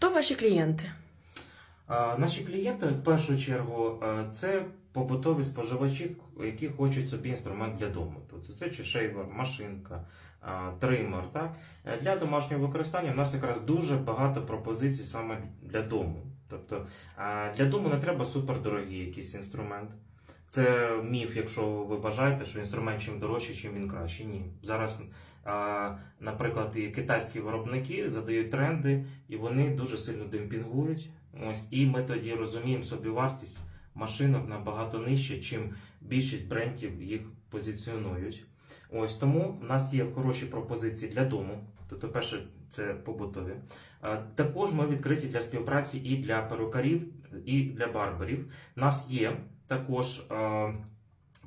Хто ваші клієнти? Наші клієнти в першу чергу це побутові споживачі, які хочуть собі інструмент для дому. Тобто це чи шейвер, машинка, тример. Так? Для домашнього використання в нас якраз дуже багато пропозицій саме для дому. Тобто для дому не треба супердорогий якийсь інструмент. Це міф, якщо ви бажаєте, що інструмент чим дорожчий, чим він краще. Ні. Зараз, наприклад, і китайські виробники задають тренди, і вони дуже сильно демпінгують. Ось і ми тоді розуміємо собі вартість машинок набагато нижче, чим більшість брендів їх позиціонують. Ось тому в нас є хороші пропозиції для дому. Тобто, перше, це побутові. Також ми відкриті для співпраці і для перукарів, і для барберів. У нас є також е,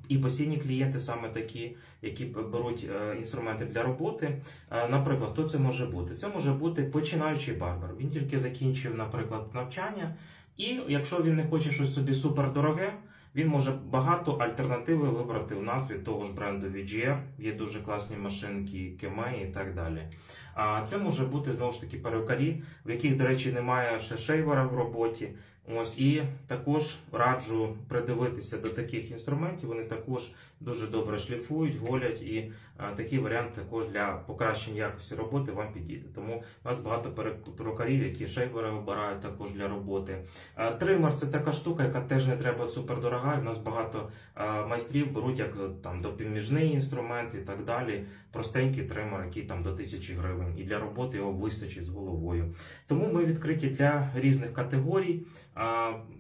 і постійні клієнти, саме такі, які беруть е, інструменти для роботи. Е, Наприклад, хто це може бути? Це може бути починаючий барбер. Він тільки закінчив, наприклад, навчання, і якщо він не хоче щось собі супердороге, він може багато альтернативи вибрати у нас від того ж бренду VGR. Є дуже класні машинки, Кемей і так далі. А це може бути знову ж таки перукарі, в яких, до речі, немає ще шейвера в роботі. Ось і також раджу придивитися до таких інструментів. Вони також дуже добре шліфують, голять, і а, такий варіант також для покращення якості роботи вам підійде. Тому у нас багато перукарів, які шейвери обирають також для роботи. А, Тример це така штука, яка теж не треба супердорога. У нас багато а, майстрів беруть як е, там допоміжний інструмент і так далі. Простенький тример, який там до тисячі гривень, і для роботи його вистачить з головою. Тому ми відкриті для різних категорій.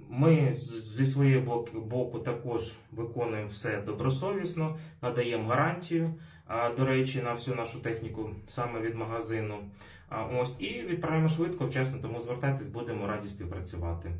Ми зі своєї бок- боку також виконуємо все добросовісно, надаємо гарантію, до речі, на всю нашу техніку саме від магазину. Ось і відправляємо швидко, вчасно, тому звертайтесь, будемо раді співпрацювати.